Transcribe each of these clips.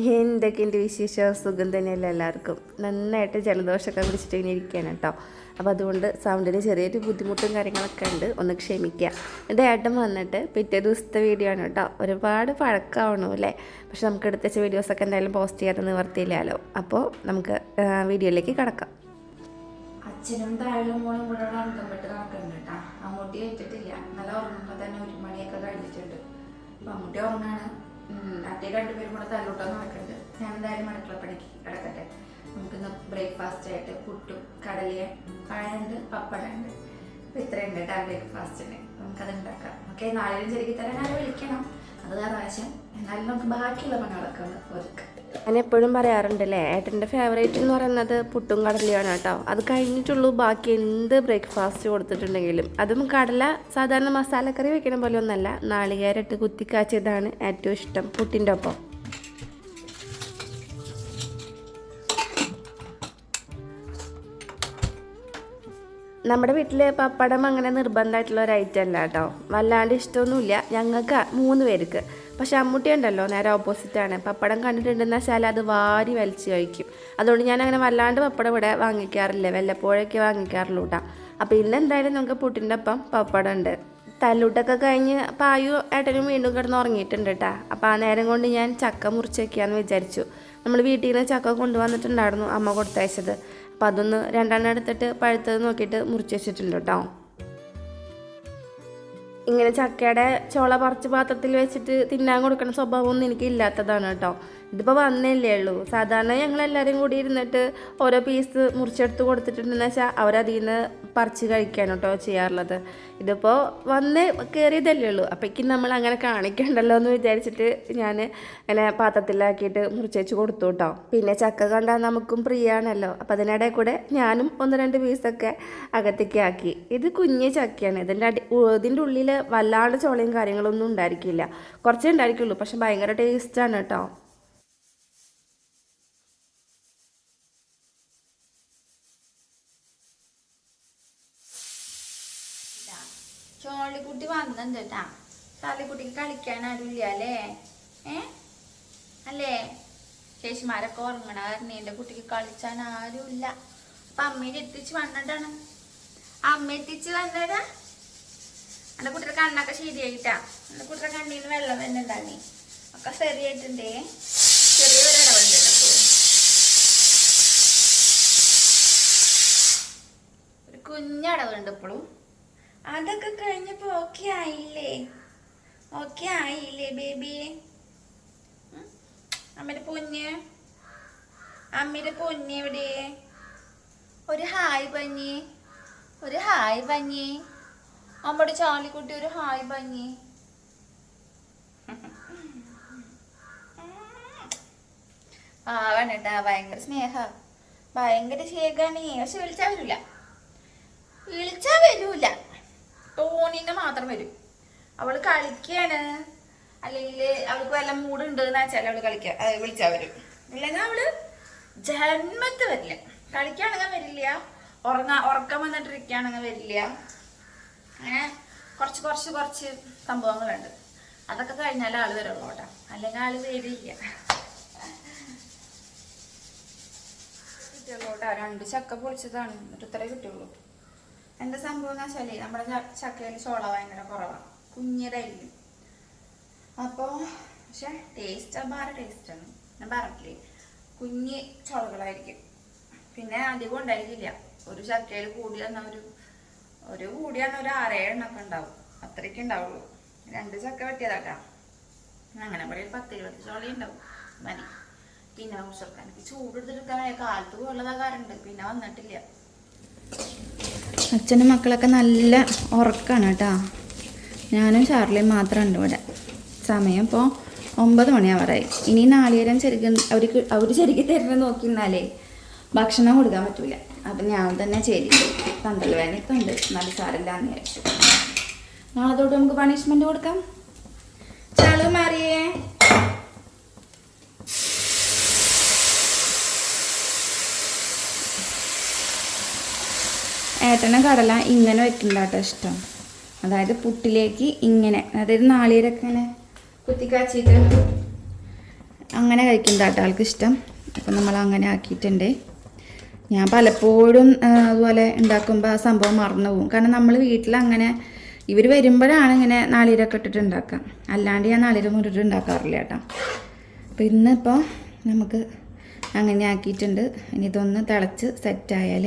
എന്തൊക്കെയുണ്ട് വിശേഷം? സുഖം തന്നെയല്ല എല്ലാവർക്കും. നന്നായിട്ട് ജലദോഷമൊക്കെ പിടിച്ചിട്ട് ഇങ്ങനെ ഇരിക്കുകയാണ് കേട്ടോ. അപ്പോൾ അതുകൊണ്ട് സൗണ്ടിന് ചെറിയൊരു ബുദ്ധിമുട്ടും കാര്യങ്ങളൊക്കെ ഉണ്ട്. ഒന്ന് ക്ഷമിക്കുക. എന്റെ ഏട്ടൻ വന്നിട്ട് പിറ്റേ ദിവസത്തെ വീഡിയോ ആണ് കേട്ടോ. ഒരുപാട് പഴക്കമാണു അല്ലേ? പക്ഷെ നമുക്ക് എടുത്ത വെച്ച വീഡിയോസൊക്കെ എന്തായാലും പോസ്റ്റ് ചെയ്യാതെ നിവർത്തിയില്ലല്ലോ. അപ്പോൾ നമുക്ക് വീഡിയോയിലേക്ക് കിടക്കാം. അച്ഛനും താഴെ മോളും കൂടെ അന്തം പെട്ട് നടക്കുന്നുണ്ട് കേട്ടോ. അമ്മൂട്ടി വെച്ചിട്ടില്ല നല്ല ഉറങ്ങുമ്പോൾ തന്നെ ഒരു മണിയൊക്കെ കഴിഞ്ഞിട്ടുണ്ട്. അപ്പം അമ്മൂട്ടി ഉറങ്ങാണ്. മറ്റേ രണ്ടുപേരും കൂടെ തലോട്ടം നടക്കുന്നുണ്ട് ഞാൻ എന്തായാലും അടുക്കള പണിക്ക് കിടക്കട്ടെ. നമുക്കിന്ന് ബ്രേക്ക്ഫാസ്റ്റ് ആയിട്ട് പുട്ടും കടലയും പഴമുണ്ട് പപ്പടമുണ്ട്. അപ്പം ഇത്രയുണ്ട് കേട്ടോ ബ്രേക്ക്ഫാസ്റ്റിന് നമുക്കത് ഉണ്ടാക്കാം. ഓക്കെ നാളെയും ചെറുക്കി തരാൻ ആരും വിളിക്കണം? അത് കാരണം എന്നാലും നമുക്ക് ബാക്കിയുള്ള പണികളൊക്കെ ഒന്ന് ഒരുക്കാം. ഞാൻ എപ്പോഴും പറയാറുണ്ടല്ലേ ഏട്ടന്റെ ഫേവറേറ്റ് എന്ന് പറയുന്നത് പുട്ടും കടലയാണ് കേട്ടോ. അത് കഴിഞ്ഞിട്ടുള്ളൂ ബാക്കി എന്ത് ബ്രേക്ക്ഫാസ്റ്റ് കൊടുത്തിട്ടുണ്ടെങ്കിലും. അതും കടല സാധാരണ മസാലക്കറി വെക്കണ പോലെ ഒന്നല്ല നാളികേരട്ട് കുത്തിക്കാച്ചതാണ് ഏറ്റവും ഇഷ്ടം പുട്ടിന്റെ ഒപ്പം. നമ്മുടെ വീട്ടിൽ പപ്പടം അങ്ങനെ നിർബന്ധമായിട്ടുള്ള ഒരു ഐറ്റം അല്ല കേട്ടോ. വല്ലാണ്ട് ഇഷ്ടമൊന്നുമില്ല ഞങ്ങൾക്ക് മൂന്ന് പേർക്ക്. പക്ഷെ അമ്മൂട്ടി ഉണ്ടല്ലോ നേരെ ഓപ്പോസിറ്റാണ് പപ്പടം കണ്ടിട്ടുണ്ടെന്ന് വെച്ചാൽ അത് വാരി വലിച്ചു കഴിക്കും. അതുകൊണ്ട് ഞാൻ അങ്ങനെ വല്ലാണ്ട് പപ്പടം ഇവിടെ വാങ്ങിക്കാറില്ല. വല്ലപ്പോഴൊക്കെ വാങ്ങിക്കാറുള്ളൂ കേട്ടോ അപ്പോൾ ഇന്ന് എന്തായാലും നമുക്ക് പുട്ടിന്റെ ഒപ്പം പപ്പടം ഉണ്ട്. തല്ലൂട്ടൊക്കെ കഴിഞ്ഞ് പായു ഏട്ടനും വീണ്ടും കിടന്ന് ഉറങ്ങിയിട്ടുണ്ട് കേട്ടോ അപ്പോൾ ആ നേരം കൊണ്ട് ഞാൻ ചക്ക മുറിച്ച് വെക്കാമെന്ന് വിചാരിച്ചു. നമ്മൾ വീട്ടിൽ നിന്ന് ചക്ക കൊണ്ടുവന്നിട്ടുണ്ടായിരുന്നു അമ്മ കൊടുത്തയച്ചത്. അപ്പോൾ അതൊന്ന് രണ്ടെണ്ണം എടുത്തിട്ട് പഴുത്തത് നോക്കിയിട്ട് മുറിച്ച് വെച്ചിട്ടുണ്ട് കേട്ടോ ഇങ്ങനെ ചക്കയുടെ ചോള പറിച്ച് പാത്രത്തിൽ വെച്ചിട്ട് തിന്നാൻ കൊടുക്കുന്ന സ്വഭാവമൊന്നും എനിക്ക് ഇല്ലാത്തതാണ് കേട്ടോ. ഇതിപ്പോൾ വന്നല്ലേ ഉള്ളൂ. സാധാരണ ഞങ്ങൾ ഞങ്ങളെല്ലാവരും കൂടി ഇരുന്നിട്ട് ഓരോ പീസ് മുറിച്ചെടുത്ത് കൊടുത്തിട്ടുണ്ടെന്ന് വെച്ചാൽ അവരതിൽ നിന്ന് പറിച്ച് കഴിക്കാൻ കേട്ടോ ചെയ്യാറുള്ളത്. ഇതിപ്പോൾ വന്ന് കയറിയതല്ലേ ഉള്ളൂ. അപ്പോഴേക്കും നമ്മൾ അങ്ങനെ കാണിക്കണ്ടല്ലോ എന്ന് വിചാരിച്ചിട്ട് ഞാൻ അങ്ങനെ പാത്രത്തിലാക്കിയിട്ട് മുറിച്ച് വെച്ച് കൊടുത്തു കേട്ടോ പിന്നെ ചക്ക കണ്ടാൽ നമുക്കും പ്രിയാണല്ലോ. അപ്പോൾ അതിനിടെ കൂടെ ഞാനും ഒന്ന് രണ്ട് പീസൊക്കെ അകത്തേക്ക് ആക്കി. ഇത് കുഞ്ഞ് ചക്കയാണ്. ഇതിന്റെ അടി ഇതിന്റെ ഉള്ളിൽ വല്ലാണ്ട് ചോളയും കാര്യങ്ങളൊന്നും ഉണ്ടായിരിക്കില്ല. കുറച്ചേ ഉണ്ടായിരിക്കുള്ളൂ. പക്ഷെ ഭയങ്കര ടേസ്റ്റാണ് കേട്ടോ വന്നിട്ടുണ്ട് കേട്ടാ ചാലിക്കുട്ടിക്ക് കളിക്കാൻ ആരുമില്ല അല്ലേ? ഏ? അല്ലേ? ചേച്ചിമാരൊക്കെ ഉറങ്ങണ കാരണം എന്റെ കുട്ടിക്ക് കളിച്ചാൻ ആരുമില്ല. അപ്പൊ അമ്മേനെ എത്തിച്ച് വന്നിട്ടാണ് അമ്മ എത്തിച്ച് വന്നതാ. എന്റെ കുട്ടിയുടെ കണ്ണൊക്കെ ശരിയായിട്ടാ. എന്റെ കുട്ടിയുടെ കണ്ണിൽ നിന്ന് വെള്ളം വരുന്നുണ്ടാണേ ഒക്കെ ശരിയായിട്ടുണ്ടേ. ചെറിയ വേദന വന്നിട്ടുണ്ട് കുഞ്ഞടവുണ്ട് ഇപ്പോഴും. അതൊക്കെ കഴിഞ്ഞപ്പോ ഓക്കെ ആയില്ലേ? ഓക്കെ ആയില്ലേ ബേബി അമ്മയുടെ പൊന്ന്? അമ്മയുടെ പൊന്ന് എവിടെ? ഒരു ഹായ് പഞ്ഞി ഒരു ഹായ് പഞ്ഞി അമ്മയുടെ ചാലിക്കുട്ടി ഒരു ഹായ് പഞ്ഞി ആവാണ് കേട്ടാ ഭയങ്കര സ്നേഹ. ഭയങ്കര ശേഖാണേ. പക്ഷെ വിളിച്ചാ വരൂല. വിളിച്ചാ വരൂല. ടോണിന് മാത്രം വരും. അവൾ കളിക്കാണ്. അല്ലെങ്കിൽ അവൾക്ക് വല്ല മൂടുണ്ട് എന്ന് വെച്ചാൽ അവൾ കളിക്കാ വിളിച്ചാ വരും. ഇല്ലെങ്കിൽ അവൾ ജന്മത്ത് വരില്ല. കളിക്കാണെങ്കിൽ വരില്ല. ഉറങ്ങാ ഉറക്കം വന്നിട്ടിരിക്കുകയാണെങ്കിൽ വരില്ല. അങ്ങനെ കുറച്ച് കുറച്ച് കുറച്ച് സംഭവങ്ങളുണ്ട്. അതൊക്കെ കഴിഞ്ഞാൽ ആൾ വരുള്ളൂ കേട്ടോ. അല്ലെങ്കിൽ ആൾ വരില്ല. കിട്ടുള്ളൂ കേട്ടോ രണ്ട് ചക്ക പൊളിച്ചതാണ്. എന്നിട്ട് ഇത്രേ കിട്ടുള്ളൂ എന്താ സംഭവം എന്ന് വെച്ചാൽ നമ്മുടെ ചക്കയിൽ ചോള ഭയങ്കര കുറവാണ് കുഞ്ഞതായിരിക്കും. അപ്പോൾ പക്ഷെ ടേസ്റ്റ് അപാര ടേസ്റ്റാണ് ഞാൻ പറഞ്ഞില്ലേ കുഞ്ഞ് ചോളകളായിരിക്കും. പിന്നെ അധികം ഉണ്ടായിരിക്കില്ല. ഒരു ചക്കയിൽ കൂടി വന്ന ഒരു ഒരു കൂടി വന്ന ഒരു ആറേഴെണ്ണൊക്കെ ഉണ്ടാവും. അത്രയ്ക്ക് ഉണ്ടാവുള്ളൂ. രണ്ട് ചക്ക വെട്ടിയതാക്കാം അങ്ങനെ പറയും പത്ത് ഇരുപത് ചോളി ഉണ്ടാവും. മതി. പിന്നെ കുറച്ചൊക്കെ എനിക്ക് ചൂടെടുത്തെടുക്കാൻ കാലത്ത് വെള്ളതാകാറുണ്ട് പിന്നെ വന്നിട്ടില്ല. അച്ഛനും മക്കളൊക്കെ നല്ല ഉറക്കമാണ് കേട്ടോ. ഞാനും ചാർലിയും മാത്രമുണ്ട് ഇവിടെ. സമയം ഇപ്പോൾ ഒമ്പത് മണിയാവാറായി. ഇനി നാളികേരം ചെറുക്ക് അവർക്ക് അവർ ശരിക്കും തരുന്നത് നോക്കി നിന്നാലേ ഭക്ഷണം കൊടുക്കാൻ പറ്റൂല. അപ്പം ഞാൻ തന്നെ ശരി തണ്ടൽ വേനൊക്കെ ഉണ്ട്. നല്ല സാരമില്ലാന്ന് വിചാരിച്ചു. നാളെ തൊട്ട് നമുക്ക് പണിഷ്മെന്റ് കൊടുക്കാം. ചാളു മാറിയേ. ഏട്ടനെ കടല ഇങ്ങനെ വെക്കണ്ട കേട്ടോ ഇഷ്ടം. അതായത് പുട്ടിലേക്ക് ഇങ്ങനെ അതായത് നാളികേരൊക്കെ ഇങ്ങനെ കുത്തിക്കാച്ചിട്ട് അങ്ങനെ കഴിക്കുന്നതാട്ടോ ആൾക്ക് ഇഷ്ടം. അപ്പം നമ്മൾ അങ്ങനെ ആക്കിയിട്ടുണ്ട്. ഞാൻ പലപ്പോഴും അതുപോലെ ഉണ്ടാക്കുമ്പോൾ ആ സംഭവം മറന്നു പോകും. കാരണം നമ്മൾ വീട്ടിൽ അങ്ങനെ ഇവർ വരുമ്പോഴാണ് ഇങ്ങനെ നാളികരൊക്കെ ഇട്ടിട്ട് ഉണ്ടാക്കാം. അല്ലാണ്ട് ഞാൻ നാളിര മുറിട്ട് ഉണ്ടാക്കാറില്ല കേട്ടോ. അപ്പോൾ ഇന്നിപ്പോൾ നമുക്ക് അങ്ങനെ ആക്കിയിട്ടുണ്ട്. ഇനി ഇതൊന്ന് തിളച്ച് സെറ്റായാൽ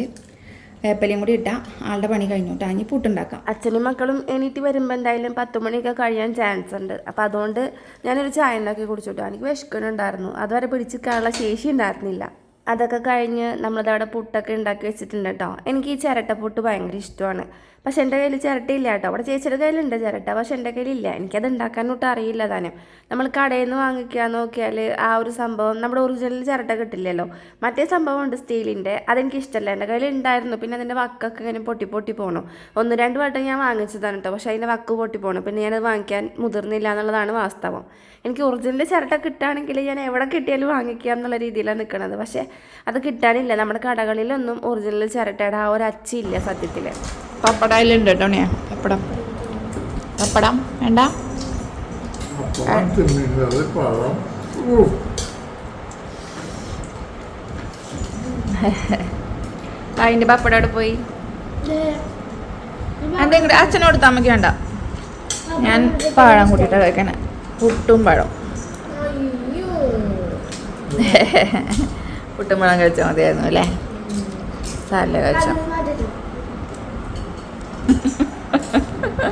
വേപ്പലയും കൂടി ഇട്ടാൽ ആളുടെ പണി കഴിഞ്ഞു. കേട്ടോ ഇനി പുട്ടുണ്ടാക്കാം. അച്ഛനും മക്കളും എണീറ്റ് വരുമ്പോൾ എന്തായാലും പത്ത് മണിയൊക്കെ കഴിയാൻ ചാൻസ് ഉണ്ട്. അപ്പം അതുകൊണ്ട് ഞാനൊരു ചായ ഉണ്ടാക്കി കുടിച്ചിട്ടു എനിക്ക് വിശക്കുന്നുണ്ടായിരുന്നു. അതുവരെ പിടിച്ചിരിക്കാനുള്ള ശേഷി ഉണ്ടായിരുന്നില്ല. അതൊക്കെ കഴിഞ്ഞ് നമ്മളത് അവിടെ പുട്ടൊക്കെ ഉണ്ടാക്കി വെച്ചിട്ടുണ്ട് കേട്ടോ. എനിക്ക് ഈ ചിരട്ട പുട്ട് ഭയങ്കര ഇഷ്ടമാണ്. പക്ഷെ എന്റെ കയ്യിൽ ചിരട്ടയില്ല കേട്ടോ. അവിടെ ചേച്ചിയുടെ കയ്യിലുണ്ട് ചിരട്ട പക്ഷെ എന്റെ കയ്യിലില്ല എനിക്കത് ഉണ്ടാക്കാനൊട്ടും അറിയില്ല താനും. നമ്മൾ കടയിൽ നിന്ന് വാങ്ങിക്കാൻ നോക്കിയാൽ ആ ഒരു സംഭവം നമ്മുടെ ഒറിജിനൽ ചിരട്ട കിട്ടില്ലല്ലോ. മറ്റേ സംഭവം ഉണ്ട് സ്റ്റീലിന്റെ. അതെനിക്ക് ഇഷ്ടമല്ല. എന്റെ കയ്യിൽ ഉണ്ടായിരുന്നു. പിന്നെ അതിന്റെ വക്കൊക്കെ ഇങ്ങനെ പൊട്ടി പൊട്ടി പോകണു ഒന്ന് രണ്ട് വട്ടം ഞാൻ വാങ്ങിച്ചതാണ് കേട്ടോ. പക്ഷെ അതിന്റെ വക്ക് പൊട്ടി പോകണം പിന്നെ ഞാനത് വാങ്ങിക്കാൻ മുതിർന്നില്ല എന്നുള്ളതാണ് വാസ്തവം. എനിക്ക് ഒറിജിനൽ ചിരട്ട കിട്ടുകയാണെങ്കിൽ ഞാൻ എവിടെ കിട്ടിയാലും വാങ്ങിക്കുക എന്നുള്ള രീതിയിലാണ് നിൽക്കുന്നത് പക്ഷേ അത് കിട്ടാനില്ല. നമ്മുടെ കടകളിലൊന്നും ഒറിജിനൽ ചിരട്ടയുടെ ആ ഒരു അച്ചില്ല സത്യത്തിൽ പപ്പടയിലുണ്ട് കേട്ടോ ഞാൻ പപ്പടം. പപ്പടം. വേണ്ട. അതിന്റെ പപ്പടോട് പോയി? എന്തെങ്കിലും അച്ഛനോട് തമ്മയ്ക്ക് വേണ്ട ഞാൻ പഴം കൂട്ടിയിട്ട് കഴിക്കണേ. പുട്ടും പഴം. പുട്ടും പഴം കഴിച്ചാൽ മതിയായിരുന്നു അല്ലേ? സാറല്ലേ കഴിച്ചോ? Ha ha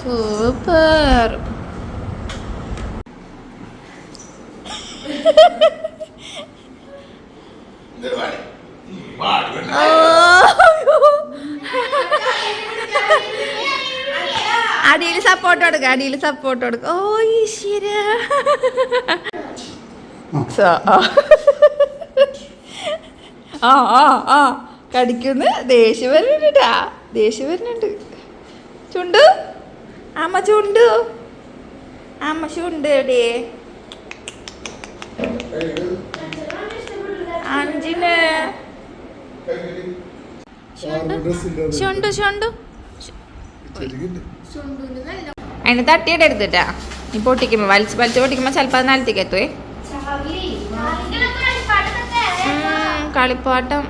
super. സപ്പോർട്ട് കൊടുക്കുക അടിയിൽ സപ്പോർട്ട് കൊടുക്കുക ഓ ഈശ്വര ആ. ആ ആ കടിക്കുന്ന ദേഷ്യം വരുന്നുണ്ടാ ദേഷ്യം വരുന്നുണ്ട് ചുണ്ടു അമ്മ ചുണ്ടു അമ്മ ചുണ്ട് എവിടെ അഞ്ചിന് ചുണ്ടു ചുണ്ടു ചുണ്ടു ചുണ്ടു. അതിന് തട്ടിയുടെ എടുത്തിട്ടാ. നീ പൊട്ടിക്കുമ്പോ വലിച്ച് വലിച്ച് പൊട്ടിക്കുമ്പോ ചിലപ്പോ അത് നിലത്തേക്ക് എത്തുവേ. കളിപ്പാട്ടം.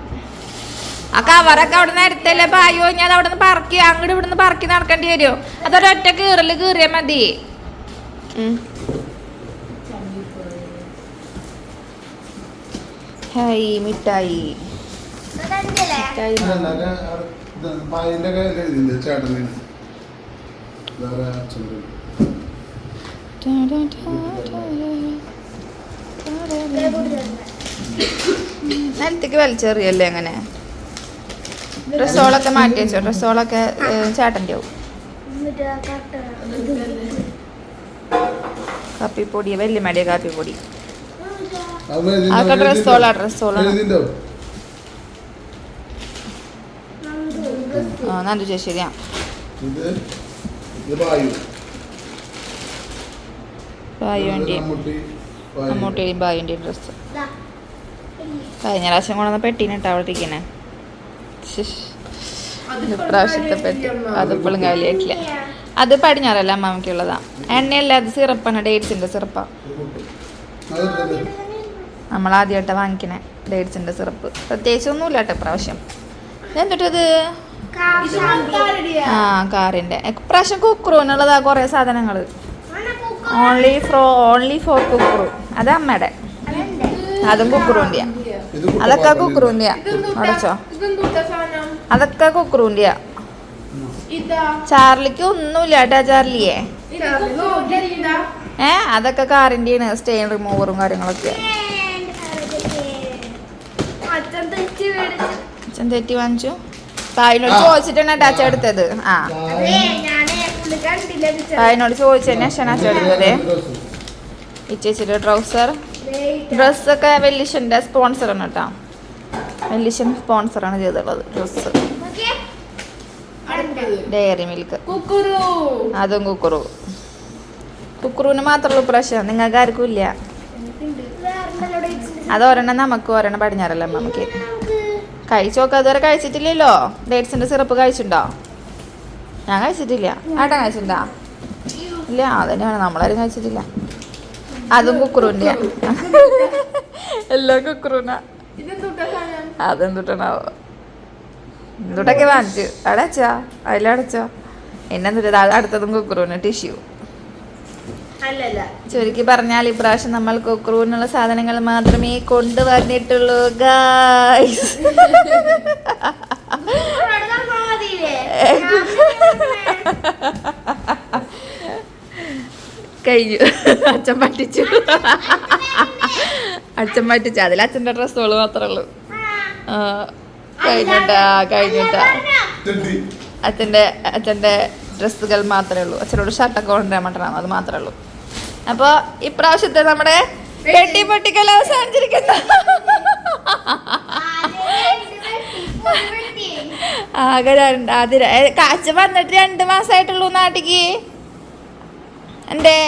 ആ കവറൊക്കെ അവിടെ നിന്ന് എടുത്തല്ലേ? പായോ ഞാൻ അവിടെ നിന്ന് പറക്കി അങ്ങോട്ട് ഇവിടുന്ന് പറക്കി നടക്കേണ്ടി വരുമോ അതൊരൊറ്റ കീറൽ കീറിയാ മതി. ഹായ് മിഠായി. മിഠായി. അല്ല, അല്ല, ആ, ഇത് പായിന്റെ കയ്യിൽ എഴുതിയില്ലേ, ചേട്ടന്. വേറെ നിലത്തേക്ക് വലിച്ചെറിയല്ലേ അങ്ങനെ ഡ്രസ്സോളൊക്കെ മാറ്റി വെച്ചോ ഡ്രസ്സോളൊക്കെ ചേട്ടന്റെ ആവും കാപ്പിപ്പൊടി വലിയ മടിയ കാപ്പിപ്പൊടി? അതൊക്കെ ഡ്രസ്സോളാ ഡ്രസ്സോളാ എഴുതിണ്ടോ? ആ നന്ദു ചേച്ചിയാ ഇത് ഇത് പായു. ബായുവിന്റെയും. മമ്മൂട്ടിയുടെയും ബായുവിന്റെയും ഡ്രസ്സ് കഴിഞ്ഞ പ്രാവശ്യം കൊണ്ടുവന്ന പെട്ടീനിട്ടാ അവിടെ ഇരിക്കണേ. ഇപ്രാവശ്യത്തെ പെട്ടി. അതിപ്പോഴും കാലിയായിട്ടില്ല. അത് പടിഞ്ഞാറല്ല അമ്മമ്മയ്ക്കുള്ളതാ എണ്ണയല്ല? അത് സിറപ്പാണ്. ഡേറ്റ്സിന്റെ സിറപ്പാ? നമ്മൾ ആദ്യമായിട്ടാണ് വാങ്ങിക്കണേ. ഡേറ്റ്സിന്റെ സിറപ്പ്. പ്രത്യേകിച്ച് ഒന്നുമില്ല കേട്ടോ ഇപ്രാവശ്യം എന്നിട്ടത് ആ കാറിന്റെ ഇപ്രാവശ്യം കുക്രൂനുള്ളതാ കുറേ സാധനങ്ങൾ only for only for Kukru അത് അമ്മയുടെ. അതും കുക്രൂന്റെ ഇത് അതൊക്കെ കുട്ടപ്പാപ്പന്റെ. കുക്രൂന്റെ അടച്ചോ. അതൊക്കെ കുക്രൂന്റെ ചാർലിക്ക് ഒന്നുമില്ല കേട്ടാ ചാർലിയെ ഏ അതൊക്കെ കാറിന്റെയാണ് സ്റ്റെയിൻ റിമൂവറും കാര്യങ്ങളൊക്കെ അച്ഛൻ തെറ്റി വാങ്ങിച്ചു. പായിനോട് ചോദിച്ചിട്ടാണ് അച്ഛൻ എടുത്തത്. ആ. പായിനോട് ചോദിച്ചതിന് ശേഷമാണ് അച്ഛൻ എടുത്തത്. ഈ ചേച്ചിയുടെ ട്രൗസർ ഡ്രസ്സൊക്കെ വെല്ലിഷന്റെ സ്പോൺസറാണ് കേട്ടോ. വെല്ലിഷൻ സ്പോൺസറാണ് ചെയ്തിട്ടുള്ളത് ഡ്രസ്സ്. ഡയറി മിൽക്ക് അതും കുക്കുറു. കുക്കുറുവിന് മാത്രമുള്ള പ്രശ്നം നിങ്ങൾക്ക് ആർക്കും ഇല്ല അത് ഒരെണ്ണം നമുക്ക് ഒരെണ്ണം പടിഞ്ഞാറല്ല നമുക്ക് കഴിച്ചു നോക്കാം അതുവരെ കഴിച്ചിട്ടില്ലല്ലോ. ഡേറ്റ്സിന്റെ സിറപ്പ് കഴിച്ചിട്ടുണ്ടോ? ഞാൻ കഴിച്ചിട്ടില്ല. ആട്ടാ കഴിച്ചിട്ടുണ്ടോ? ഇല്ല അതന്നെയാണ്. നമ്മളാരും കഴിച്ചിട്ടില്ല. അതും കുക്കുറുവിന്റെ എല്ലാം കുക്കുറൂന അതെന്തുട്ടാണാവോ എന്തുട്ടൊക്കെ വാങ്ങിച്ചു? അവിടെ അച്ഛാ അതിലടച്ചോ? എന്നെന്തുട്ടാ? അടുത്തതും കുക്കുറുവിന് ടിഷ്യൂ. ചുരുക്കി പറഞ്ഞാൽ ഇപ്രാവശ്യം നമ്മൾ കുക്കുറുവിനുള്ള സാധനങ്ങൾ മാത്രമേ കൊണ്ടുവന്നിട്ടുള്ളൂ ഗായ്സ് കഴിഞ്ഞു. അച്ഛൻ പറ്റിച്ചു. അച്ഛൻ പറ്റിച്ചു. അതിൽ അച്ഛന്റെ ഡ്രസ്സുകൾ മാത്രമേ ഉള്ളൂ ആ, കഴിഞ്ഞിട്ടാ കഴിഞ്ഞിട്ടാ. അച്ഛന്റെ അച്ഛന്റെ ഡ്രസ്സുകൾ മാത്രമേ ഉള്ളൂ. അച്ഛനോട് ഷർട്ടൊക്കെ കൊണ്ടുവരാൻ പറ്റണം അത് മാത്രമേ ഉള്ളൂ. അപ്പോൾ ഇപ്രാവശ്യത്തെ നമ്മുടെ വെട്ടി പൊട്ടിക്കൽ അവസാനിച്ചിരിക്കുന്നു. ആകെ രണ്ട് ആദ്യ കാച്ച വന്നിട്ട് രണ്ട് മാസമായിട്ടുള്ളൂ നാട്ടിക്ക്. എന്തേ?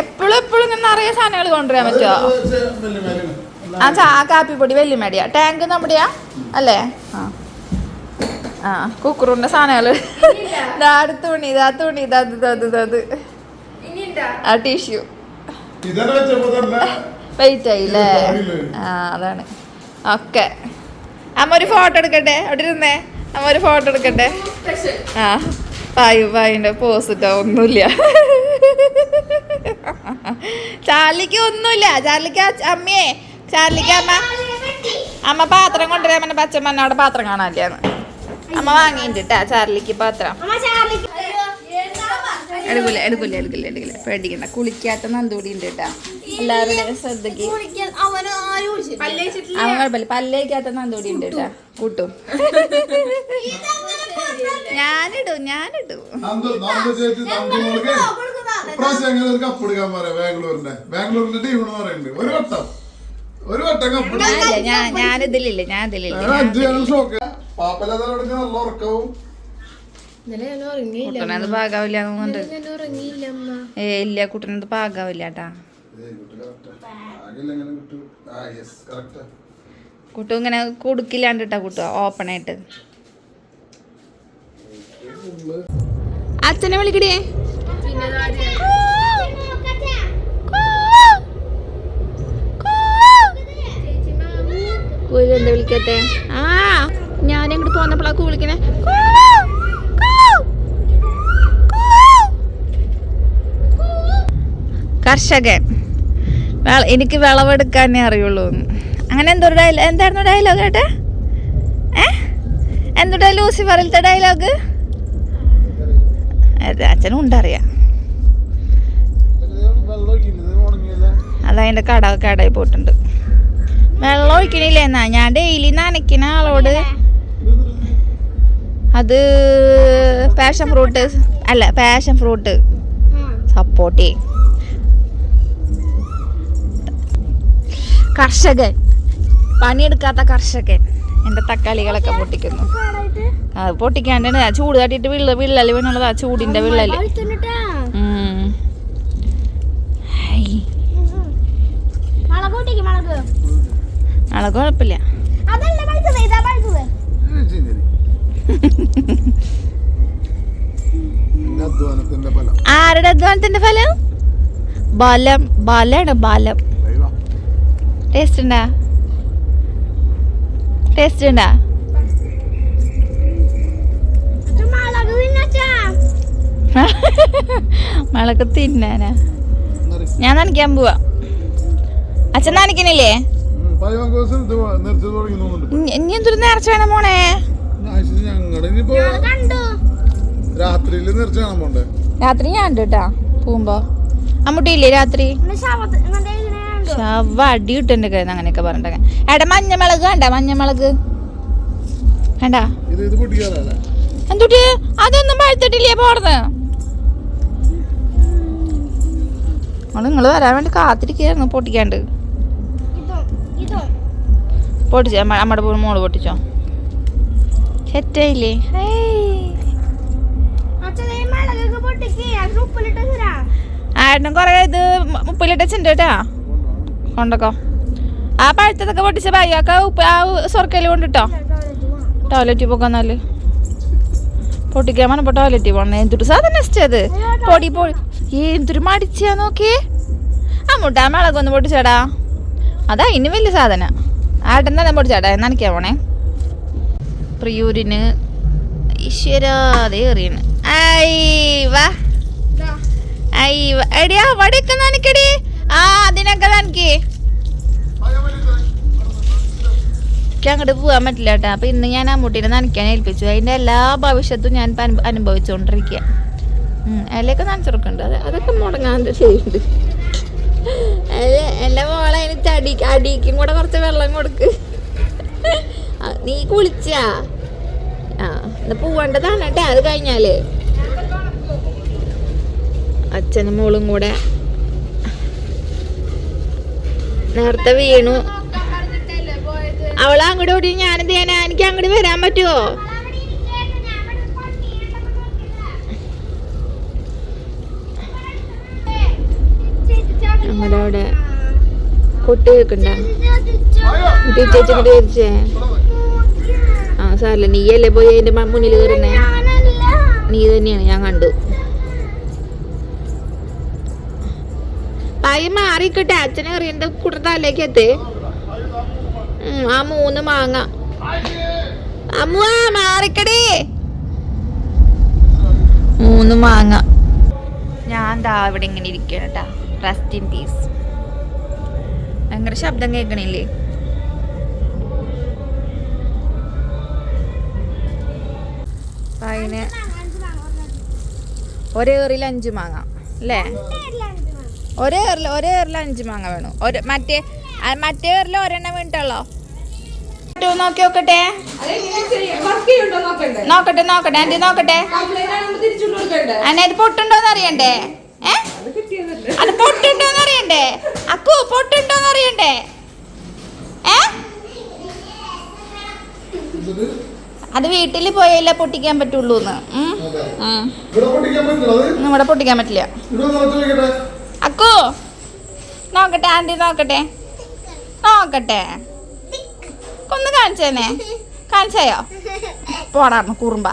എപ്പോഴും എപ്പോഴും ഇങ്ങനെ നിറയെ സാധനങ്ങൾ കൊണ്ടുവരാൻ പറ്റുമോ ആ ചാ കാപ്പിപ്പൊടി വെല്ലുമേടിയാ ടാങ്ക് നമ്മുടെയാ? അല്ലേ? ആ. ആ കുക്കറിന്റെ സാധനങ്ങൾ ഇതാ അടുത്ത തുണി ഇതാ തുണി ഇതാ അത് അത് അത് ആ ടിഷ്യൂ വെയിറ്റ് ആയില്ലേ ആ അതാണ്. ഓക്കെ അമ്മ ഒരു ഫോട്ടോ എടുക്കട്ടെ? അവിടെ ഇരുന്നേ. അമ്മ ഒരു ഫോട്ടോ എടുക്കട്ടെ? ആ. പായു പായുന്റെ പോസിറ്റോ ഒന്നുമില്ല. ചാർലിക്ക് ഒന്നുമില്ല. ചാർലിക്ക് അമ്മയെ. ചാർലിക്ക് അമ്മ. അമ്മ പാത്രം കൊണ്ടുവരാൻ പച്ചമ്മ അവിടെ പാത്രം കാണാനില്ലാന്ന്. അമ്മ വാങ്ങിയിട്ടുണ്ട് ചാർലിക്ക് പാത്രം. എടുക്കില്ല എടുക്കില്ല എടുക്കില്ല എടുക്കില്ല പേടിക്കണ്ട. കുളിക്കാത്ത നന്ദൂടി ഉണ്ട് കേട്ടാ. എല്ലാവരുടെയും ശ്രദ്ധയ്ക്ക് അവൻ കുഴപ്പമില്ല പല്ലേക്കാത്ത നന്ദൂടി ഉണ്ട് കേട്ടാ. കൂട്ടും. ഞാനിടും ഞാനിടും. ബാംഗ്ലൂരിന്റെ ബാംഗ്ലൂരിന്റെ ടീം പറയുന്നുണ്ട് ഒരു വട്ടം. ഒരു വട്ടം ഞാൻ ഞാനിതിലില്ല ഞാൻ ഇതിലില്ല പാപ്പല്ലാതെ നല്ല ഉറക്കവും കുട്ടനത് പാകാവില്ല ഏ ഇല്ല കുട്ടനത് പാകാവില്ല കേട്ടാ ഏയ് കുട്ടി correct ആ. ആകില്ല എങ്ങനെ കിട്ടും ആ യെസ് കറക്റ്റ് കുട്ടു ഇങ്ങനെ കുടുക്കില്ലാണ്ട് കുട്ടു ഓപ്പൺ ആയിട്ട്. അച്ഛനെ വിളിക്കടേ. എന്താ വിളിക്കട്ടെ ആ ഞാൻ അങ്ങോട്ട് പോന്നപ്പോഴാ വിളിക്കണേ. കർഷകൻ. എനിക്ക് വിളവെടുക്കാനേ അറിയുള്ളൂ. അങ്ങനെ എന്തൊരു ഡയലോഗ് എന്തായിരുന്നു ഡയലോഗ് ഏട്ടാ? ഏ? എന്തുട്ടാ ലൂസിഫറിലത്തെ ഡയലോഗ് അതെ അച്ഛനും ഉണ്ടറിയാം. അതതിന്റെ കട കടയിൽ പോയിട്ടുണ്ട്. വെള്ളം ഒഴിക്കണില്ല എന്നാ? ഞാൻ ഡെയിലി നനയ്ക്കുന്ന ആളോട്. അത് പാഷൻ ഫ്രൂട്ട് അല്ല പാഷൻ ഫ്രൂട്ട് സപ്പോർട്ട് ചെയ്യും. കർഷകൻ. പണിയെടുക്കാത്ത കർഷകൻ. എന്റെ തക്കാളികളൊക്കെ പൊട്ടിക്കുന്നു. അത് പൊട്ടിക്കാണ്ടാണ് ചൂട് തട്ടിയിട്ട് വിള്ള വിള്ളൽ വീണുള്ളത് ആ ചൂടിന്റെ. ഹൈ. നാളെ കുഴപ്പമില്ല. ആരുടെ അധ്വാനത്തിന്റെ ഫലം? ബലം. ബലാണ് ബലം. ടേസ്റ്റ് ഉണ്ടാ ടേസ്റ്റ് ഉണ്ടാ മുളക് തിന്നാനാ. ഞാൻ നനയ്ക്കാൻ പോവാ. അച്ഛൻ നനയ്ക്കണില്ലേ? ഇനി- എന്തൊരു നേർച്ച വേണം മോണേ രാത്രിയിൽ നിർച്ച പോണ്ടേ രാത്രി ഞാൻ ഉണ്ട് കേട്ടാ പോകുമ്പോ. അമ്മൂട്ടിയില്ലേ രാത്രി? ശവ അടി കയ്യിൽ കയ്യിൽ അങ്ങനെയൊക്കെ പറഞ്ഞിട്ടൊക്കെ. എടാ മഞ്ഞമുളക് കണ്ട മഞ്ഞമുളക് കണ്ട? ഇത് ഇത് പൊട്ടിക്കാറല്ലേ എന്തുട്ട്? അതൊന്നും പഴുത്തിട്ടില്ലേ പോർന്ന്? നിങ്ങൾ വരാൻ വേണ്ടി കാത്തിരിക്കുന്നു പൊട്ടിക്കാണ്ട്. പൊട്ടിച്ചോ? നമ്മുടെ മോൾ പൊട്ടിച്ചോ? സെറ്റായില്ലേ? ആയിരുന്നു കൊറേ ഇത് മുപ്പിലിട്ടുണ്ട് കേട്ടാ കൊണ്ടക്കോ. ആ പഴുത്തതൊക്കെ പൊട്ടിച്ച പയ്യൊക്കെ ഉപ്പ് ആ സ്വർക്കയിൽ കൊണ്ടിട്ടോ? ടോയ്ലറ്റിൽ പോക്കാന്നാൽ പൊട്ടിക്കാൻ പറഞ്ഞപ്പോ ടോയ്ലറ്റിൽ പോണേ. എന്തൊരു സാധനം നശിച്ചത് പൊടി പൊടി. എന്തൊരു മടിച്ചാ നോക്കിയേ ആ മുട്ടാ മുളകൊന്ന് പൊട്ടിച്ചേടാ. അതാ ഇനി വലിയ സാധന. ആട്ടൻ തന്നെ പൊട്ടിച്ചേടാ. നനയ്ക്കാൻ പോണേ. പ്രിയൂരിന് ഈശ്വരാതെ എറിയണ്. ഐ വാ. വാ. എടി അവിടെയൊക്കെ നനക്കടി ആ എനിക്ക് അങ്ങോട്ട് പോകാൻ പറ്റില്ല കേട്ടോ. അപ്പം ഇന്ന് ഞാൻ ആ അമ്മൂട്ടീനെ നനയ്ക്കാൻ ഏൽപ്പിച്ചു. അതിന്റെ എല്ലാ ഭവിഷ്യത്തും ഞാൻ ഇപ്പം അനുഭ- അനുഭവിച്ചുകൊണ്ടിരിക്കുക അതിലൊക്കെ നനച്ചെടുക്കുന്നുണ്ട് അത് അതൊക്കെ മുടങ്ങാൻ ചെയ്യുന്നുണ്ട്. അല്ല മോളെ അതിന് തടി അടിക്കും കൂടെ കുറച്ച് വെള്ളം കൊടുക്ക്. നീ കുളിച്ചാ? ആ ഇന്ന് പോവേണ്ടതാണ് കേട്ടോ. അത് കഴിഞ്ഞാൽ. അച്ഛനും മോളും കൂടെ നേരത്തെ വീണു. അവളെ അങ്ങോട്ട് ഓടി ഞാനെന്ത് ചെയ്യാനാ? എനിക്ക് അങ്ങോട്ട് വരാൻ പറ്റുമോ നമ്മുടെ അവിടെ കൊട്ടി വെക്കണ്ട കുട്ടി ചേച്ചി ഇങ്ങോട്ട് തിരിച്ചേ ആ സാറല്ലേ നീയല്ലേ പോയി അതിന്റെ മുന്നിൽ കയറുന്നേ? നീ തന്നെയാണ് ഞാൻ കണ്ടു. പായ മാറിക്കട്ടെ. അച്ഛനെ അറിയണ്ട കുട്ടത്താലേക്ക് എത്തേ. ആ മൂന്ന് മാങ്ങ. അമ്മുവാ മാറിക്കടി. മൂന്ന് മാങ്ങ. ഞാൻ ദാ ഇവിടെ ഇങ്ങനെ ഇരിക്കണം കേട്ടാ റെസ്റ്റ് ഇൻ പീസ് ഭയങ്കര ശബ്ദം കേൾക്കണില്ലേ? അതിന് ഏറിൽ അഞ്ച് മാങ്ങ. അല്ലേ? ഒരേ ഏറിൽ ഒരേ ഏറിൽ അഞ്ച് മാങ്ങ വേണം. ഒരു മറ്റേ മറ്റേ ഏറിൽ ഒരെണ്ണം വീണിട്ടുള്ളോ? പറ്റുമോ നോക്കി നോക്കട്ടെ. നോക്കട്ടെ നോക്കട്ടെ. ആന്റി നോക്കട്ടെ. അന്നെ ഇത് പൊട്ടുണ്ടോന്ന് അറിയണ്ടേ? ഏ? അത് പൊട്ടുണ്ടോന്ന് അറിയണ്ടേ? അക്കു പൊട്ടുണ്ടോന്ന് അറിയണ്ടേ? ഏ? അത് വീട്ടിൽ പോയല്ലേ പൊട്ടിക്കാൻ പറ്റുള്ളൂന്ന്. ഇവിടെ പൊട്ടിക്കാൻ പറ്റില്ല അക്കു നോക്കട്ടെ ആന്റി നോക്കട്ടെ. നോക്കട്ടെ. ഒന്ന് കാണിച്ചേനെ കാണിച്ചയോ? പോടാർന്നു കുറുമ്പ.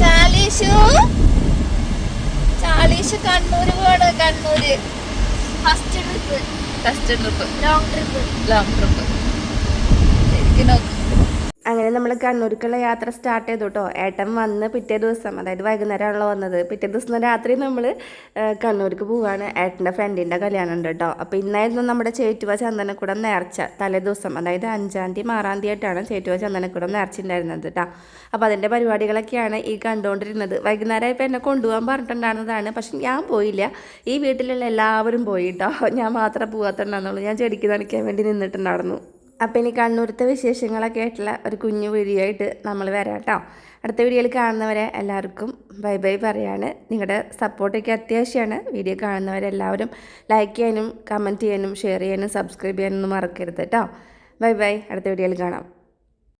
ചാലീഷു ചാലീഷ് കണ്ണൂര് പോണ് Kannur. First trip first trip long trip long trip ശരിക്കും നോക്ക്. അങ്ങനെ നമ്മൾ കണ്ണൂർക്കുള്ള യാത്ര സ്റ്റാർട്ട് ചെയ്തു കേട്ടോ ഏട്ടൻ വന്ന് പിറ്റേ ദിവസം അതായത് വൈകുന്നേരമാണല്ലോ വന്നത്. പിറ്റേ ദിവസം രാത്രി നമ്മൾ കണ്ണൂർക്ക് പോവുകയാണ് ഏട്ടന്റെ ഫ്രണ്ടിന്റെ കല്യാണം ഉണ്ട് കേട്ടോ അപ്പോൾ ഇന്നായിരുന്നു നമ്മുടെ ചേറ്റുവ ചന്ദനക്കുടം നേർച്ച തലേ ദിവസം. അതായത് അഞ്ചാം തീയതി ആറാം തീയതി ആയിട്ടാണ് ചേറ്റുവ ചന്ദനക്കുടം നേർച്ച ഉണ്ടായിരുന്നത് കേട്ടോ അപ്പോൾ അതിന്റെ പരിപാടികളൊക്കെയാണ് ഈ കണ്ടുകൊണ്ടിരുന്നത് വൈകുന്നേരം ഇപ്പോൾ എന്നെ കൊണ്ടുപോകാൻ പറഞ്ഞിട്ടുണ്ടായിരുന്നതാണ്. പക്ഷെ ഞാൻ പോയില്ല. ഈ വീട്ടിലുള്ള എല്ലാവരും പോയി കേട്ടോ ഞാൻ മാത്രമേ പോകാത്തുണ്ടായിരുന്നുള്ളൂ ഞാൻ ചെടിക്ക് നനയ്ക്കാൻ വേണ്ടി നിന്നിട്ടുണ്ടായിരുന്നു. അപ്പോൾ ഇനി കണ്ണൂരത്തെ വിശേഷങ്ങളൊക്കെ ആയിട്ടുള്ള ഒരു കുഞ്ഞു വീഡിയോ ആയിട്ട് നമ്മൾ വരാം കേട്ടോ അടുത്ത വീഡിയോയിൽ കാണുന്നവരെ എല്ലാവർക്കും ബൈ ബൈ പറയാണ്. നിങ്ങളുടെ സപ്പോർട്ടൊക്കെ അത്യാവശ്യമാണ് വീഡിയോ കാണുന്നവരെല്ലാവരും ലൈക്ക് ചെയ്യാനും കമന്റ് ചെയ്യാനും ഷെയർ ചെയ്യാനും സബ്സ്ക്രൈബ് ചെയ്യാനൊന്നും മറക്കരുത് കേട്ടോ ബൈ ബൈ. അടുത്ത വീഡിയോയിൽ കാണാം.